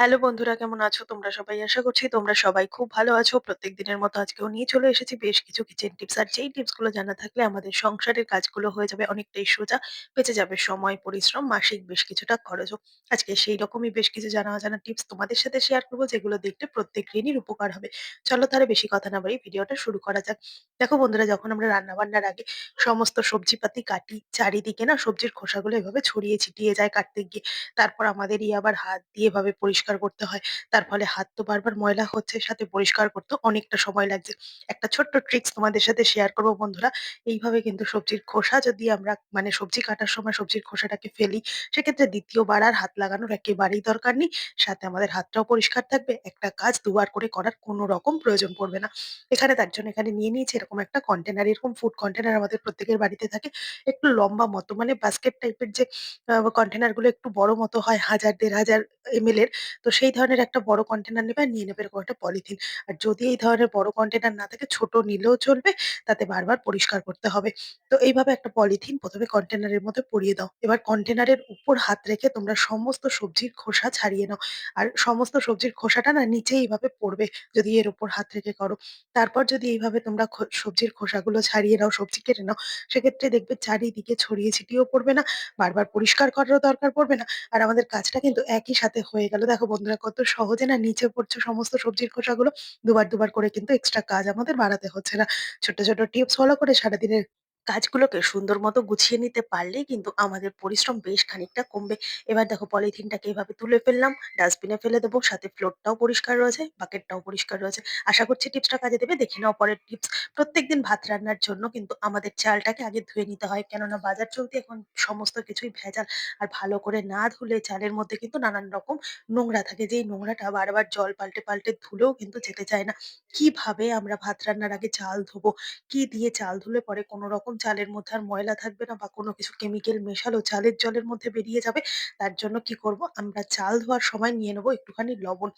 Hello বন্ধুরা কেমন আছো তোমরা সবাই? আশা করছি তোমরা সবাই খুব ভালো আছো। প্রত্যেক দিনের মতো আজকেও নিয়ে চলে এসেছি বেশ কিছু কিচেন টিপস। আর যেই টিপসগুলো জানা থাকলে আমাদের সংসারের কাজগুলো হয়ে যাবে অনেকটাই সোজা। বেঁচে যাবে সময়, পরিশ্রম, মাসিক বেশ কিছুটা খরচও। আজকে সেই রকমই বেশ কিছু জানা অজানা টিপস তোমাদের সাথে শেয়ার করব যেগুলো দেখলে প্রত্যেক গৃহিণীর উপকার হবে। চলো তাহলে বেশি কথা না বাড়িয়ে ভিডিওটা শুরু করা যাক। দেখো বন্ধুরা যখন আমরা রান্না-বান্নার আগে সমস্ত সবজিপাতি কাটি, চারিদিকে না সবজির খোসাগুলো এভাবে ছড়িয়ে ছিটিয়ে যায় কাটতে গিয়ে। তারপর আমাদেরই আবার হাত দিয়ে এভাবে পরিষ্কার করতে হয়। তার ফলে হাত তো বারবার ময়লা হচ্ছে, সাথে পরিষ্কার করতেও অনেকটা সময় লাগছে। একটা ছোট্ট ট্রিক্স তোমাদের সাথে শেয়ার করব বন্ধুরা। এইভাবে কিন্তু সবজির খোসা যদি আমরা মানে সবজি কাটার সময় সবজির খোসাটাকে ফেলি, সেক্ষেত্রে দ্বিতীয়বার আর হাত লাগানোর একেবারেই দরকার নেই। সাথে আমাদের হাতটাও পরিষ্কার থাকবে। একটা কাজ দুবার করে করার কোনো রকম প্রয়োজন পড়বে না। এখানে তার জন্য এখানে নিয়ে নিয়েছি এরকম একটা কন্টেনার। এরকম ফুড কন্টেনার আমাদের প্রত্যেকের বাড়িতে থাকে। একটু লম্বা মতো মানে বাস্কেট টাইপের যে আ কন্টেনারগুলো একটু বড় মতো হয় হাজার দেড় হাজার এমএল এর। তো সেই ধরনের একটা বড় কন্টেনার নেবে আর নিয়ে নেবে এরকম একটা পলিথিন। আর যদি এই ধরনের বড় কন্টেনার না থাকে ছোট নিলেও চলবে, তাতে বারবার পরিষ্কার করতে হবে। তো এইভাবে একটা পলিথিন ১ম এ কন্টেনারের মধ্যে পরিয়ে দাও। এবার কন্টেনারের উপর হাত রেখে তোমরা সমস্ত সবজির খোসা ছাড়িয়ে নাও। আর সমস্ত সবজির খোসাটা না নিচে এইভাবে পড়বে যদি এর উপর হাত রেখে করো। তারপর যদি এইভাবে তোমরা সবজির খোসাগুলো ছাড়িয়ে নাও, সবজি কেটে নাও, সেক্ষেত্রে দেখবে চারিদিকে ছড়িয়ে ছিটিয়েও পড়বে না, বারবার পরিষ্কার করারও দরকার পড়বে না। আর আমাদের কাজটা কিন্তু একই সাথে হয়ে গেল। দেখো বন্ধুরা কত সহজে না নিচে পড়ছে সমস্ত সবজির খোসাগুলো। দুবার, দুবার করে কিন্তু এক্সট্রা কাজ আমাদের বাড়াতে হচ্ছে না। ছোট ছোট টিপস ফলো করে সারাদিনের কাজগুলোকে সুন্দর মতো গুছিয়ে নিতে পারলেই কিন্তু আমাদের পরিশ্রম বেশ খানিকটা কমবে। এবার দেখো পলিথিনটাকে এভাবে তুলে ফেললাম, ডাস্টবিনে ফেলে দেবো। সাথে ফ্লোরটাও পরিষ্কার রয়েছে, বাকেটটাও পরিষ্কার রয়েছে। আশা করছি টিপসটা কাজে দেবে। দেখে নাও পরের টিপস। প্রত্যেকদিন ভাত রান্নার জন্য কিন্তু আমাদের চালটাকে আগে ধুয়ে নিতে হয়। কেননা বাজার চলতি এখন সমস্ত কিছুই ভেজাল। আর ভালো করে না ধুলে চালের মধ্যে কিন্তু নানান রকম নোংরা থাকে। যেই নোংরাটা বারবার জল পাল্টে, পাল্টে ধুলেও কিন্তু যেতে চায় না। কীভাবে আমরা ভাত রান্নার আগে চাল ধোবো? কি দিয়ে চাল ধুলে পরে কোনো রকম চালের মধ্যে আর ময়লা থাকবে না বা কোনো কিছু কেমিক্যাল মেশালো চালের জলের মধ্যে বেরিয়ে যাবে। তার জন্য কি করব? আমরা চাল ধোয়ার সময় নিয়ে নেব একটুখানি লবণ।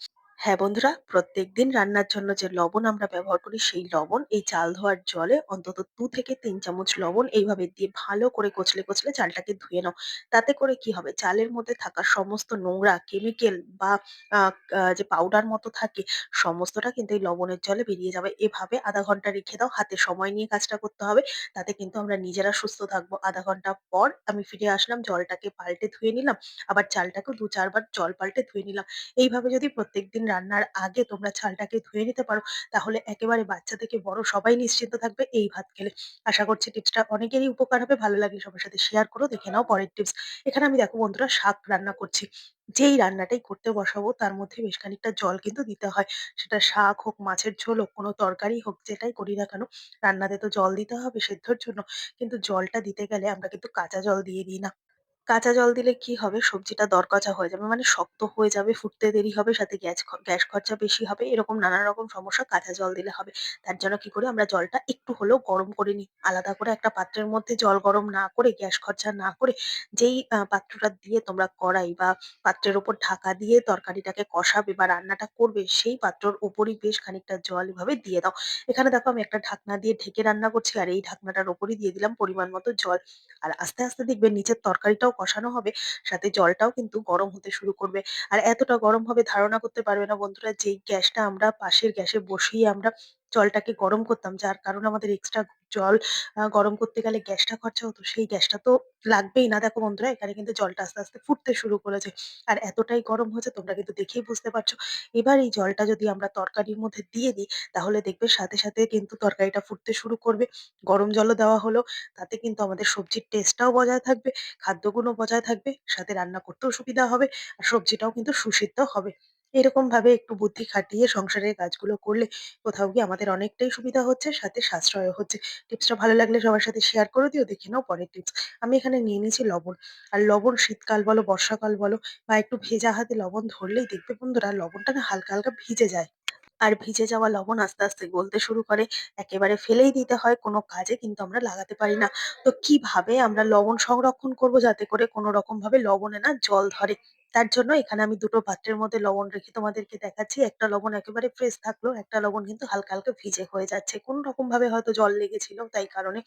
হ্যাঁ বন্ধুরা, প্রত্যেক দিন রান্নার জন্য যে লবণ আমরা ব্যবহার করি সেই লবণ এই চাল ধোয়ার জলে অন্তত দু থেকে তিন চামচ লবণ এইভাবে দিয়ে ভালো করে কচলে, কচলে চালটাকে ধুয়ে নাও। তাতে করে কি হবে? চালের মধ্যে থাকা সমস্ত নোংরা, কেমিক্যাল বা যে পাউডার মতো থাকে সমস্তটা কিন্তু এই লবণের জলে বেরিয়ে যাবে। এভাবে ০.৫ ঘণ্টা রেখে দাও। হাতে সময় নিয়ে কাজটা করতে হবে। তাতে কিন্তু আমরা নিজেরা সুস্থ থাকব। আধা ঘণ্টা পর আমি ফিরে আসলাম। জলটাকে পাল্টে ধুয়ে নিলাম। আবার চালটাকেও দু চারবার জল পাল্টে ধুয়ে নিলাম। এইভাবে যদি প্রত্যেকদিন রান্নার আগে তোমরা চালটাকে ধুয়ে নিতে পারো, তাহলে একেবারে বাচ্চা থেকে বড় সবাই নিশ্চিন্ত থাকবে এই ভাত খেলে। আশা করছি টিপসটা অনেকেরই উপকার হবে। ভালো লাগলে সবার সাথে শেয়ার করো। দেখে নাও পরের টিপস। এখানে আমি দেখো বন্ধুরা শাক রান্না করছি। যেই রান্নাটাই করতে বসাবো তার মধ্যে বেশ খানিকটা জল কিন্তু দিতে হয়। সেটা শাক হোক, মাছের ঝোল হোক, কোনো তরকারি হোক, যেটাই করি না কেন রান্নাতে তো জল দিতে হবে সেদ্ধর জন্য। কিন্তু জলটা দিতে গেলে আমরা কিন্তু কাঁচা জল দিয়ে দিই না। কাঁচা জল দিলে কি হবে? সবজিটা দরকাচা হয়ে যাবে। মানে শক্ত হয়ে যাবে, ফুটতে দেরি হবে, সাথে গ্যাস খ গ্যাস খরচা বেশি হবে। এরকম নানা রকম সমস্যা কাঁচা জল দিলে হবে। তার জন্য কি করি? আমরা জলটা একটু হলেও গরম করে নিই। আলাদা করে একটা পাত্রের মধ্যে জল গরম না করে, গ্যাস খরচা না করে, যেই আ পাত্রটা দিয়ে তোমরা কড়াই বা পাত্রের উপর ঢাকা দিয়ে তরকারিটাকে কষাবে বা রান্নাটা করবে, সেই পাত্রর উপরই বেশ খানিকটা জল এভাবে দিয়ে দাও। এখানে দেখো আমি একটা ঢাকনা দিয়ে ঢেকে রান্না করছি আর এই ঢাকনাটার উপরই দিয়ে দিলাম পরিমাণ মতো জল। আর আস্তে, আস্তে দেখবে নিচের তরকারিটাও কষানো হবে, সাথে জলটাও কিন্তু গরম হতে শুরু করবে। আর এতটা গরম হবে ধারণা করতে পারবে না বন্ধুরা যেই গ্যাসটা আমরা পাশের গ্যাসে বসিয়ে আমরা জলটাকে গরম করতাম, যার কারণে আমাদের এক্সট্রা জল গরম করতে গেলে গ্যাসটা খরচা হতো, সেই গ্যাসটা তো লাগবেই না। দেখো বন্ধুরা এখানে কিন্তু জলটা আস্তে, আস্তে ফুটতে শুরু করেছে। আর এতটাই গরম হয়েছে তোমরা কিন্তু দেখেই বুঝতে পারছ। এবার এই জলটা যদি আমরা তরকারির মধ্যে দিয়ে দিই, তাহলে দেখবে সাথে, সাথে কিন্তু তরকারিটা ফুটতে শুরু করবে। গরম জলও দেওয়া হলো, তাতে কিন্তু আমাদের সবজির টেস্টটাও বজায় থাকবে, খাদ্যগুণও বজায় থাকবে, সাথে রান্না করতেও সুবিধা হবে, আর সবজিটাও কিন্তু সুসিদ্ধ হবে। এরকমভাবে একটু বুদ্ধি খাটিয়ে সংসারের কাজগুলো করলে কোথাও গিয়ে আমাদের অনেকটাই সুবিধা হচ্ছে, সাথে সাশ্রয় হচ্ছে। টিপসটা ভালো লাগলে সবার সাথে শেয়ার করে দিও। দেখে নাও পরের টিপস। আমি এখানে নিয়ে নিয়েছি লবণ। আর লবণ শীতকাল বলো, বর্ষাকাল বলো বা একটু ভেজা হাতে লবণ ধরলেই দেখবে বন্ধুরা লবণটা না হালকা, হালকা ভিজে যায়। আর ভিজে যাওয়া লবণ আস্তে, আস্তে গলতে শুরু করে। একেবারে ফেলেই দিতে হয়, কোনো কাজে কিন্তু আমরা লাগাতে পারি না। তো কীভাবে আমরা লবণ সংরক্ষণ করব যাতে করে কোনো রকম ভাবে লবণে না জল ধরে? তার জন্য এখানে আমি দুটো পাত্রের মধ্যে লবণ রেখে তোমাদেরকে দেখাচ্ছি। একটা লবণ একেবারে ফ্রেশ থাকল, একটা লবণ কিন্তু হালকা, হালকা ভিজে হয়ে যাচ্ছে। কোনো রকম ভাবে হয়তো জল লেগেছিল তাই কারণে।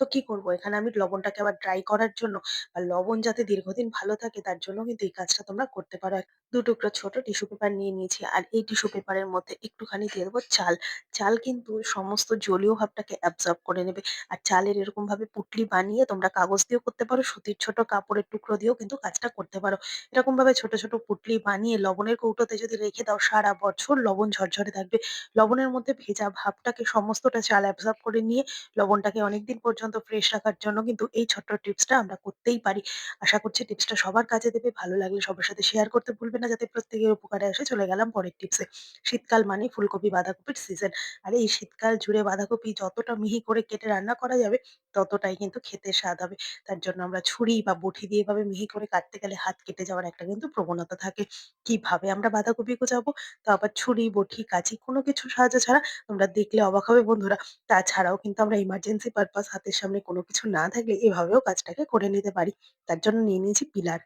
তো কি করব? এখানে আমি লবণটাকে আবার ড্রাই করার জন্য বা লবণ যাতে দীর্ঘদিন ভালো থাকে তার জন্য কিন্তু এই কাজটা তোমরা করতে পারো। দু টুকরো ছোট টিস্যু পেপার নিয়ে নিয়েছি। আর এই টিস্যু পেপারের মধ্যে একটুখানি দিয়ে দেবো চাল। চাল কিন্তু সমস্ত জলীয় ভাবটাকে অ্যাবসর্ব করে নেবে। আর চালের এরকম ভাবে পুটলি বানিয়ে তোমরা কাগজ দিয়েও করতে পারো, সুতির ছোট কাপড়ের টুকরো দিয়েও কিন্তু কাজটা করতে পারো। এরকম ভাবে ছোট, ছোট পুটলি বানিয়ে লবণের কৌটোতে যদি রেখে দাও সারা বছর লবণ ঝরঝরে থাকবে। লবণের মধ্যে ভেজা ভাবটাকে সমস্তটা চাল অ্যাবসর্ব করে নিয়ে লবণটাকে অনেকদিন পর্যন্ত ফ্রেশ রাখার জন্য কিন্তু এই ছোট্ট টিপসটা আমরা করতেই পারি। আশা করছি টিপসটা সবার কাজে দেবে। ভালো লাগলে সবার সাথে শেয়ার করতে ভুলবে না যাতে প্রত্যেকের উপকারে আসে। চলে গেলাম পরের টিপসে। শীতকাল মানে ফুলকপি, বাঁধাকপির সিজন। আর এই শীতকাল জুড়ে বাঁধাকপি যতটা মিহি করে কেটে রান্না করা যাবে, ততটাই কিন্তু খেতে স্বাদ হবে। তার জন্য আমরা ছুরি বা বঁটি দিয়ে এভাবে মিহি করে কাটতে গেলে হাত কেটে যাওয়ার একটা কিন্তু প্রবণতা থাকে। কীভাবে আমরা বাঁধাকপি কোচাবো? তো আবার ছুরি, বঁটি, কাঁচি কোনো কিছুর সাহায্য ছাড়া তোমরা দেখলে অবাক হবে বন্ধুরা। তাছাড়াও কিন্তু আমরা ইমার্জেন্সি পারপাস হাতের সামনে কোনো কিছু না থাকলে এভাবেও কাজটাকে করে নিতে পারি। তার জন্য নিয়ে নিয়েছি পিলার।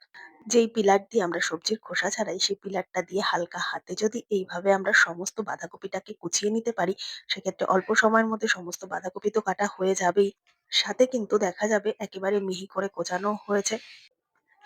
যেই পিলার দিয়ে আমরা সবজির খোসা ছাড়াই, সেই পিলারটা দিয়ে হালকা হাতে যদি এইভাবে আমরা সমস্ত বাঁধাকপিটাকে কুচিয়ে নিতে পারি, সেক্ষেত্রে অল্প সময়ের মধ্যে সমস্ত বাঁধাকপি তো কাটা হয়ে যাবেই। সাথে কিন্তু দেখা যাবে একেবারে মিহি করে কোচানো হয়েছে।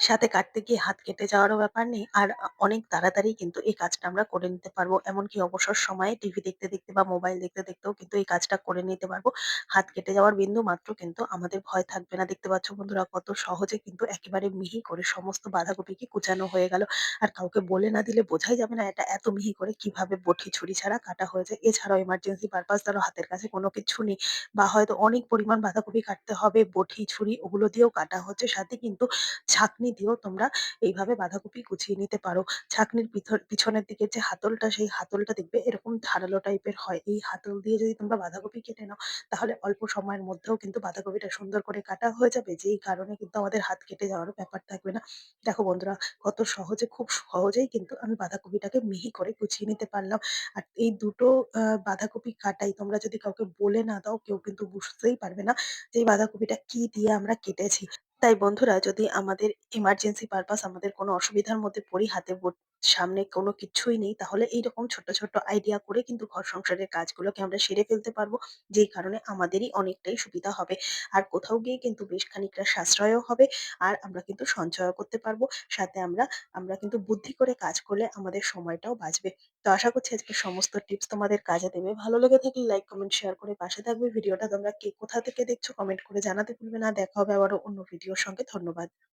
সাথে কাটতে গিয়ে হাত কেটে যাওয়ারও ব্যাপার নেই। আর অনেক তাড়াতাড়ি কিন্তু এই কাজটা আমরা করে নিতে পারব। এমনকি অবসর সময়ে টিভি দেখতে, দেখতে বা মোবাইল দেখতে, দেখতেও কিন্তু এই কাজটা করে নিতে পারব। হাত কেটে যাওয়ার বিন্দু মাত্র কিন্তু আমাদের ভয় থাকবে না। দেখতে পাচ্ছ বন্ধুরা কত সহজে কিন্তু একেবারে মিহি করে সমস্ত বাঁধাকপিকে কুচানো হয়ে গেল। আর কাউকে বলে না দিলে বোঝাই যাবে না এটা এত মিহি করে কীভাবে বটি, ছুরি ছাড়া কাটা হয়েছে। এছাড়াও এমার্জেন্সি পারপাস ধরো হাতের কাছে কোনো কিছু নেই বা হয়তো অনেক পরিমাণ বাঁধাকপি কাটতে হবে, বটি, ছুরি ওগুলো দিয়েও কাটা হচ্ছে। সাথে কিন্তু ছাঁকনি দিয়েও তোমরা এইভাবে বাঁধাকপি কুচিয়ে নিতে পারো। ছাঁকনির পিছনের দিকে যে হাতলটা, সেই হাতলটা দেখবে এরকম ধারালো টাইপের হয়। এই হাতল দিয়ে যদি তোমরা বাঁধাকপি কেটে নাও, তাহলে অল্প সময়ের মধ্যেও কিন্তু বাঁধাকপিটা সুন্দর করে কাটা হয়ে যাবে। যেই কারণে কিন্তু আমাদের হাত কেটে যাওয়ারও ব্যাপার থাকবে না। দেখো বন্ধুরা কত সহজে খুব সহজেই কিন্তু আমি বাঁধাকপিটাকে মিহি করে কুচিয়ে নিতে পারলাম। আর এই দুটো বাঁধাকপি কাটাই তোমরা যদি কাউকে বলে না দাও, কেউ কিন্তু বুঝতেই পারবে না যে এই বাঁধাকপিটা কি দিয়ে আমরা কেটেছি। তাই বন্ধুরা যদি আমাদের ইমার্জেন্সি পারপাস আমাদের কোনো অসুবিধার মধ্যে পড়ি, হাতে সামনে কোনো কিছুই নেই, তাহলে এইরকম ছোট ছোট আইডিয়া করে কিন্তু ঘর সংসারের কাজগুলোকে আমরা সেরে ফেলতে পারব। যেই কারণে আমাদেরই অনেকটাই সুবিধা হবে। আর কোথাও গিয়ে কিন্তু বেশ খানিকটা সাশ্রয়ও হবে। আর আমরা কিন্তু সঞ্চয়ও করতে পারব। সাথে আমরা আমরা কিন্তু বুদ্ধি করে কাজ করলে আমাদের সময়টাও বাঁচবে। তো আশা করছি আজকে সমস্ত টিপস তোমাদের কাজে দেবে। ভালো লেগে থাকলে লাইক, কমেন্ট, শেয়ার করে পাশে থাকবে। ভিডিওটা তোমরা কে কোথা থেকে দেখছ কমেন্ট করে জানাতে ভুলবে না। দেখা হবে আবারও অন্য ভিডিওর সঙ্গে। ধন্যবাদ।